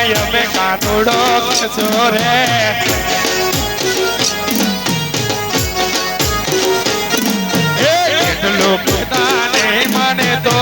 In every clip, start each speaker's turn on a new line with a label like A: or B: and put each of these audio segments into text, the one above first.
A: અમે કાનુડો છો રે. પોતાને મને તો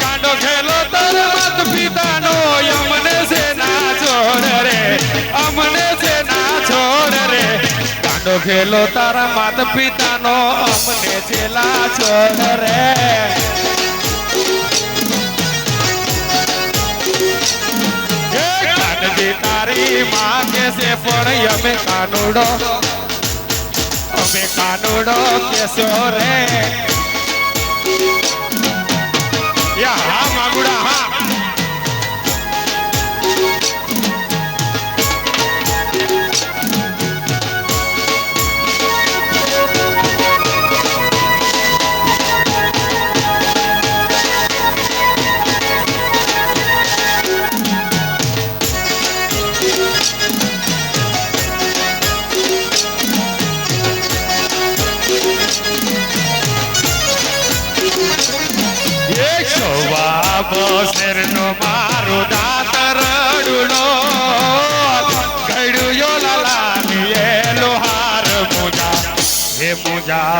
A: કાંડો ખેલો તરત પિતાનો અમને છે ના છોડ રે. અમને ડોઘેલો તારા માત પિતાનો અમને છેલા છોડ રે કાનજી તારી માં કે છે પણ અમે કાનુડો? અમે કાનુડો કેસો રે. યા હા, માગુડા.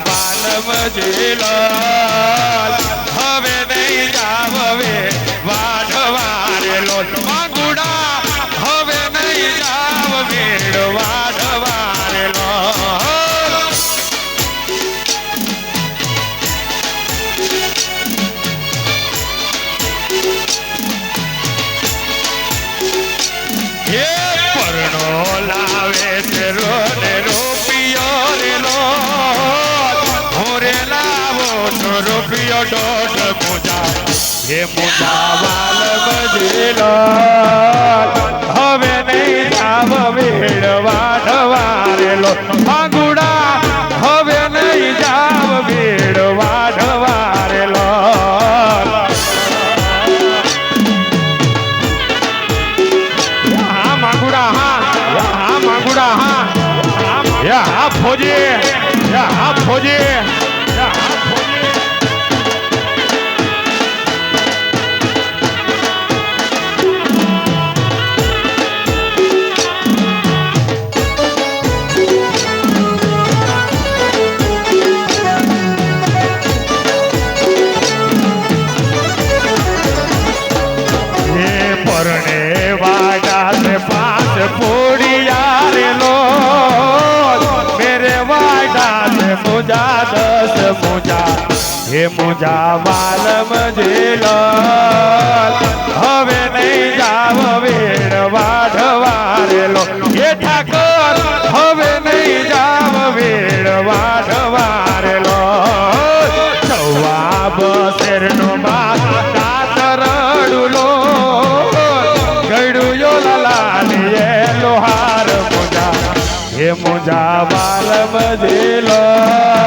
A: બાલમ જેલા હવે નહીં જાવ હવે વાઢ વારેલો Remunal, જા બાલ બજેલો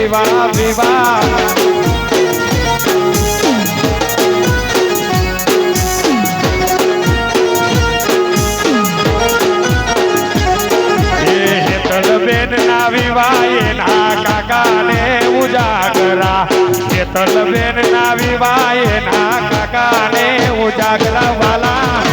A: સે વિવાહ વિવાહ. એ હેતલ બેન ના વિવાહ ના કાકાને ઉજાગરા. હેતલ બેન ના વિવાહ ના કાકાને ઉજાગરા વાલા.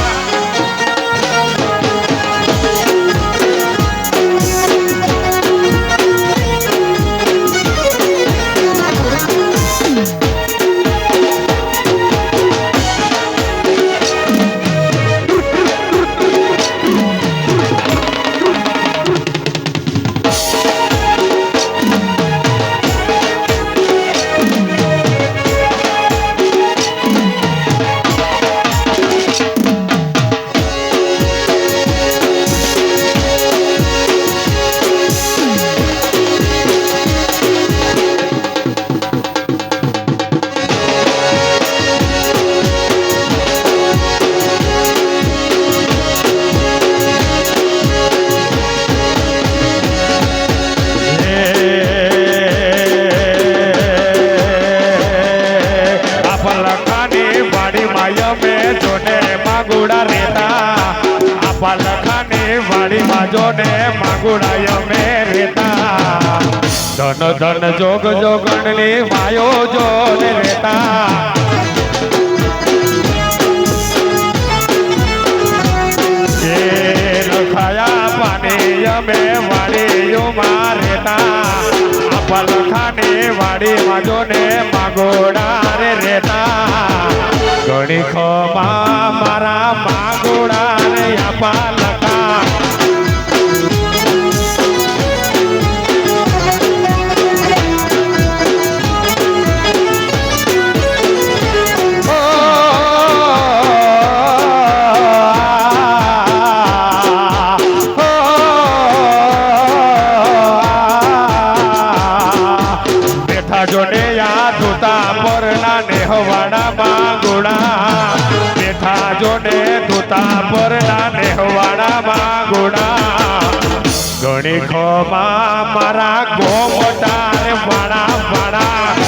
A: જોને માગુડા મે રેતા ધન ધન, જોગ, જોગણની માયો જોને રેતા લખાયા પાણી અમે વાડીઓમાં રહેતા. આપા લખાની વાડીમાં જોને માગોડા રે રેતા ઘણી ખોમાં મારા માગોડા રે આપા યા ધોતા પરના નેહવાડા માં ગોડા બેઠા જોડે ધોતા પરના નેહવાડા માં ગોડા ગણી ખોમાં મારા ગોમટા રે વાડા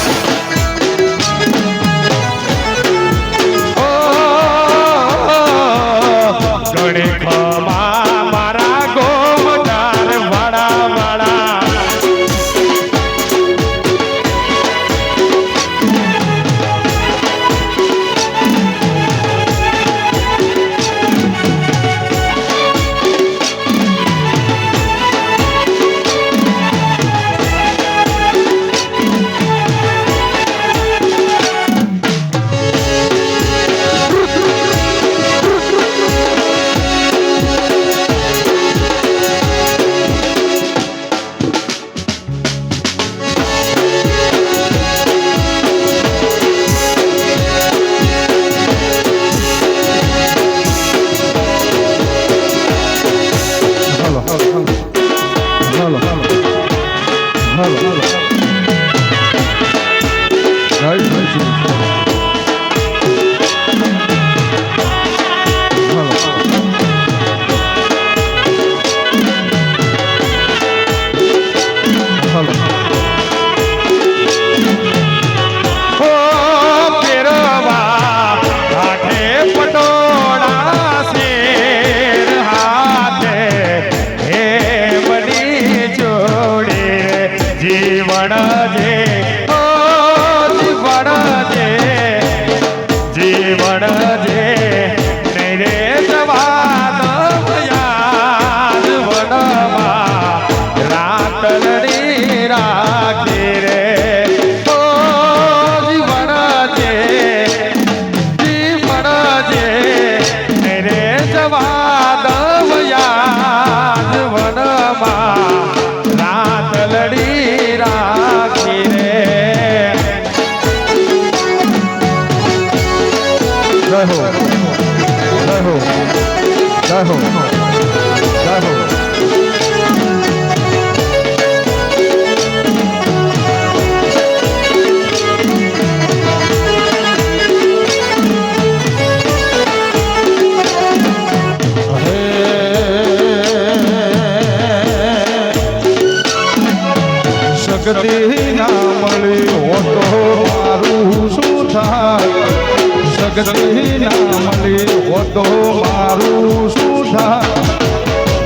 A: તો મારું
B: સુધા.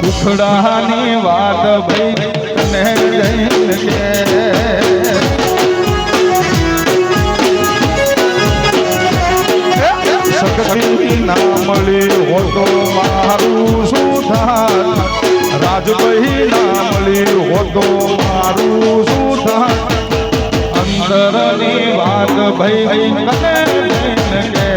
B: ઉખડાની વાત ભાઈ તને જઈને શક્તિ ના મળી હોતો મારું સુધા. રાજભાઈ ના મળી હોતો મારું સુધા. અંદરની વાત ભાઈ કને જઈને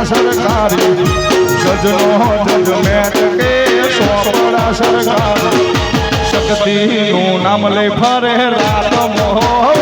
B: સોપડા સરકારી જજનો જજમેટ કે સોપડા સરકારી શક્તિનું નામ લે ફરે રાત મોહ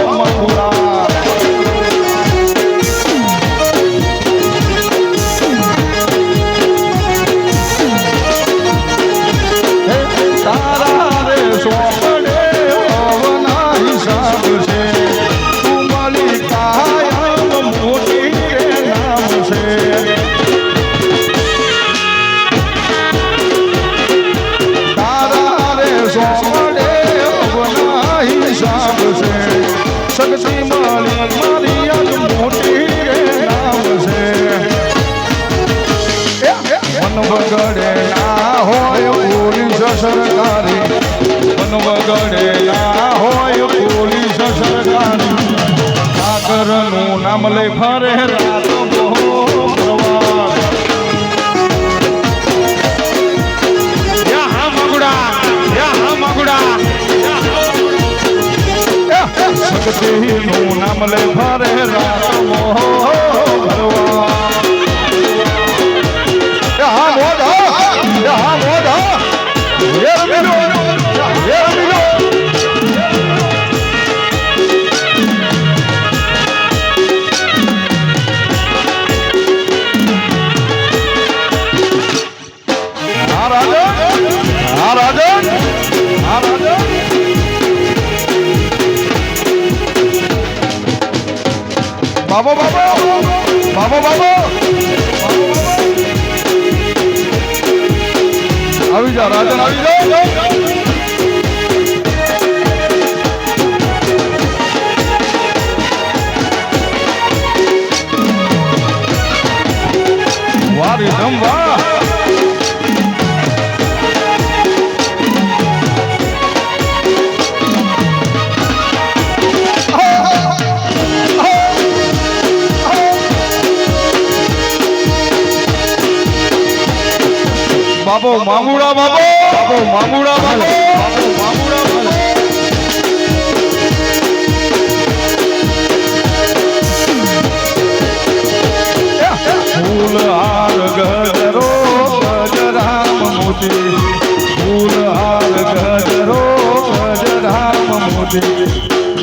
B: શક્તિનું નામ લે ફરે બાબો બાબો. આવી જા રાજન આવી જાઓ વાહ રીધમ વાહ બાબો, મામુડા બાબો બાબો, મામુડા બાબો. બાબો મામુડા ફૂલ હાર ગજરો ગજરામ મોતી. ફૂલ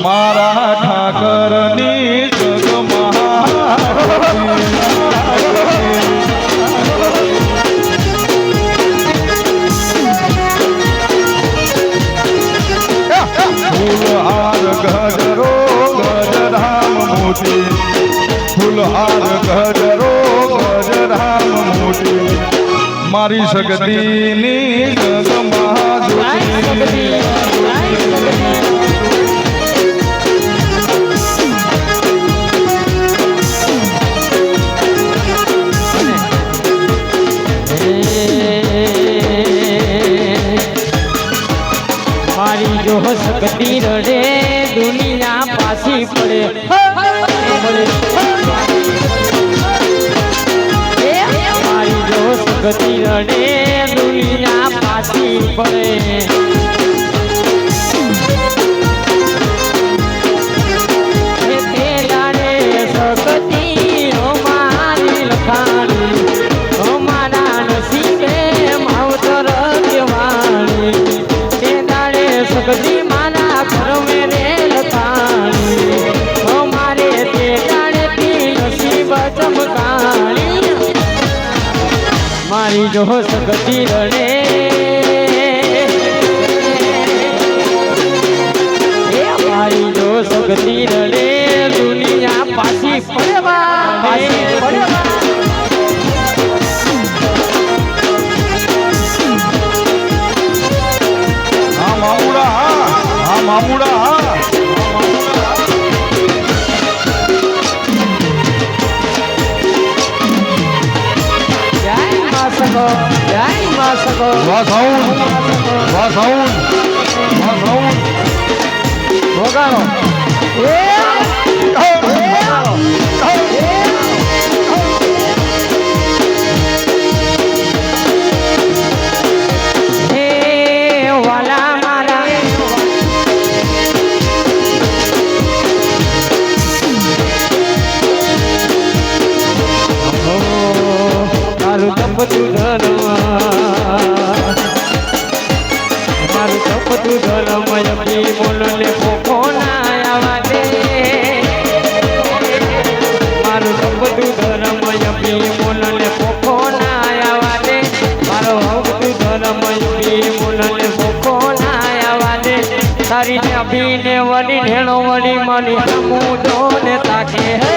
B: મારા મારી શક્તિની
C: મારી જો શક્તિ રડે દુનિયા પાછી પડે શક્તિ રડે દુનિયા પાછી પડે મારી જો સગો જય મા સગો
B: વાહ સાઉન્ડ વાહ સાઉન્ડ વાહ
C: તપતું ધરવા મારું તપતું ધર્મય બોલો ને પોખો ના આવા દે. મારું તપતું ધર્મય બોલો ને પોખો ના આવા દે. મારો હવતું ધર્મય બોલો ને પોખો ના આવા દે તારી ને અભીને વળી ઢેણો વળી મની સમુદ્રો ને તાકે હે.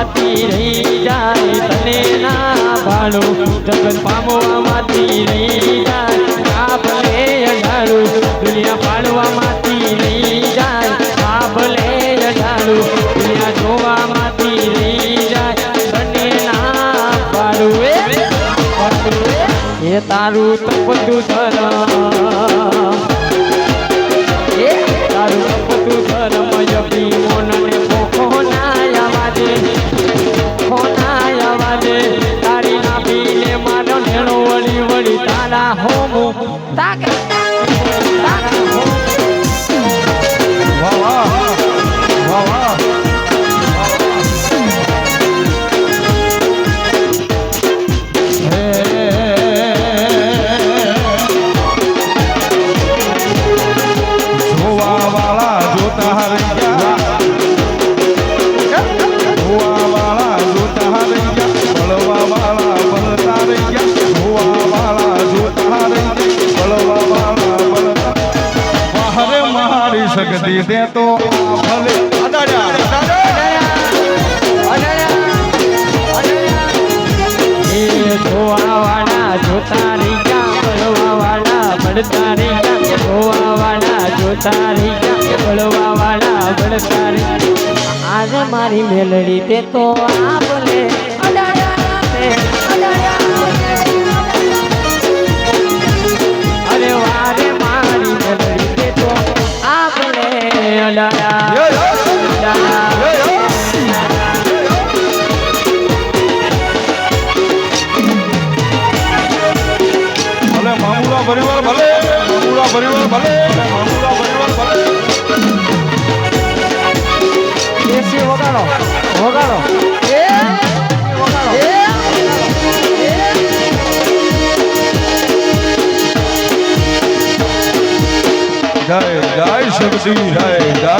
C: પામવામાંથી રહી જાય, તને ના ભાડું જગત પામવામાંથી રહી જાય આ ભલે અઢાડું દુનિયા પાડવામાંથી રહી જાય આ ભલે અઢાડું દુનિયા જોવામાંથી રહી જાય, તને ના ભાડું એ તારું તો તપતું ધરમ તારી વાળા
B: જોતારી વળવા વાળા
C: વળતારી આજે મારી મેલડી તે તો આપલે અરે વારે મારી મેલડી તે તો
B: આપલે અડાયા પરિવાર ભલે મામુલા પરિવાર ભલે.
C: એસી વગાડો વગાડો. એ વગાડો
B: જય જય શક્તિ જય જય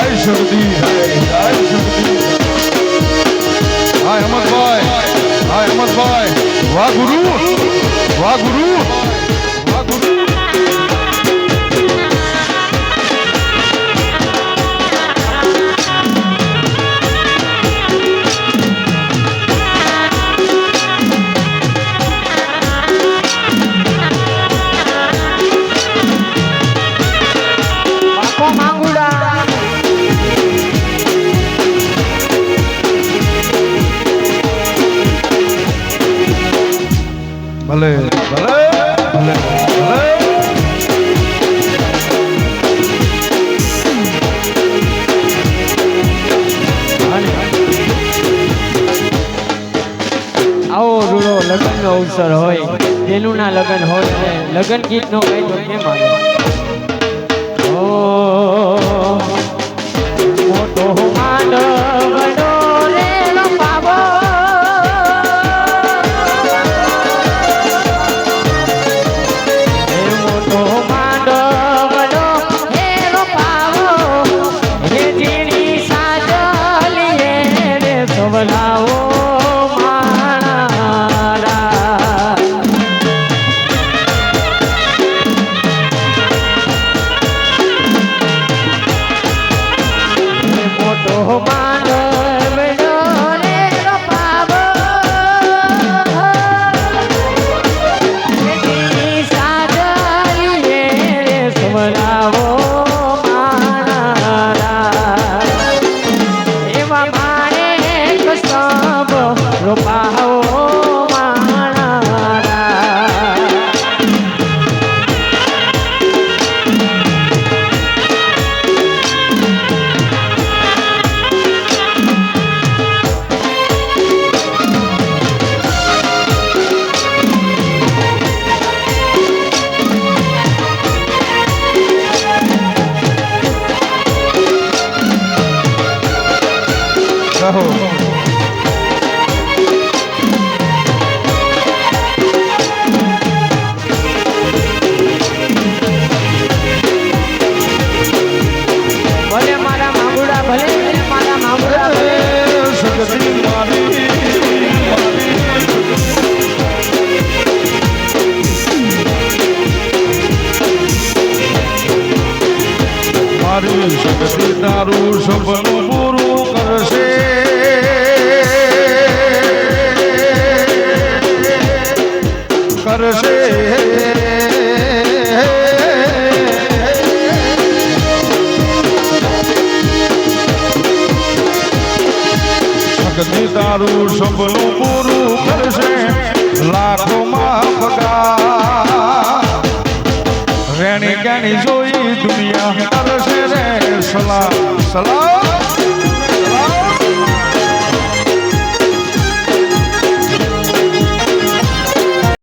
B: હા હેમંતભાઈ હા હેમંતભાઈ વાહ ગુરુ વાહ ગુરુ
C: લગ્નનો અવસર હોય. તેનું ના લગ્ન હોય ને લગ્ન ગીતનો ગાય તો કેમ આવે?